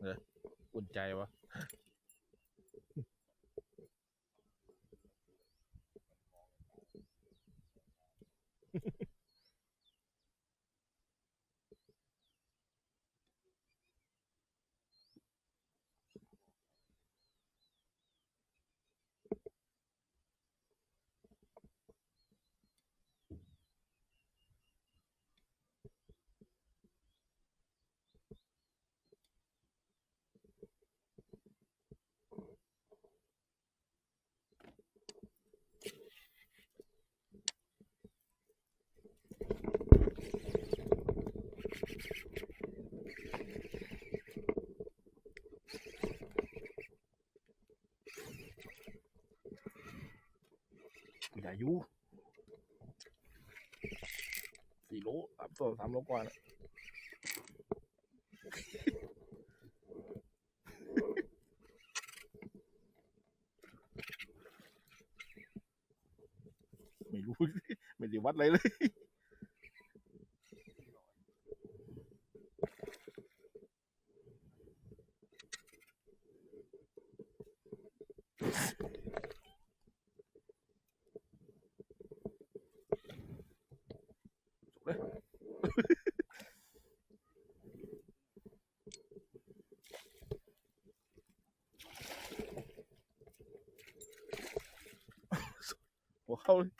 เอออุ่นใจวะ อย่ายุสี่โลสามตัวสามโลกว่านะไม่รู้ ไม่ได้วัดอะไรเลย หัวเข้าเลย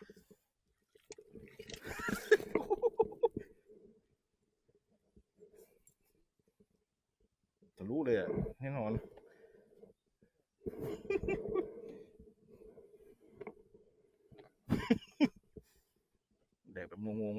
ทะเลยอะแน่นอนเด็กแบบงงๆ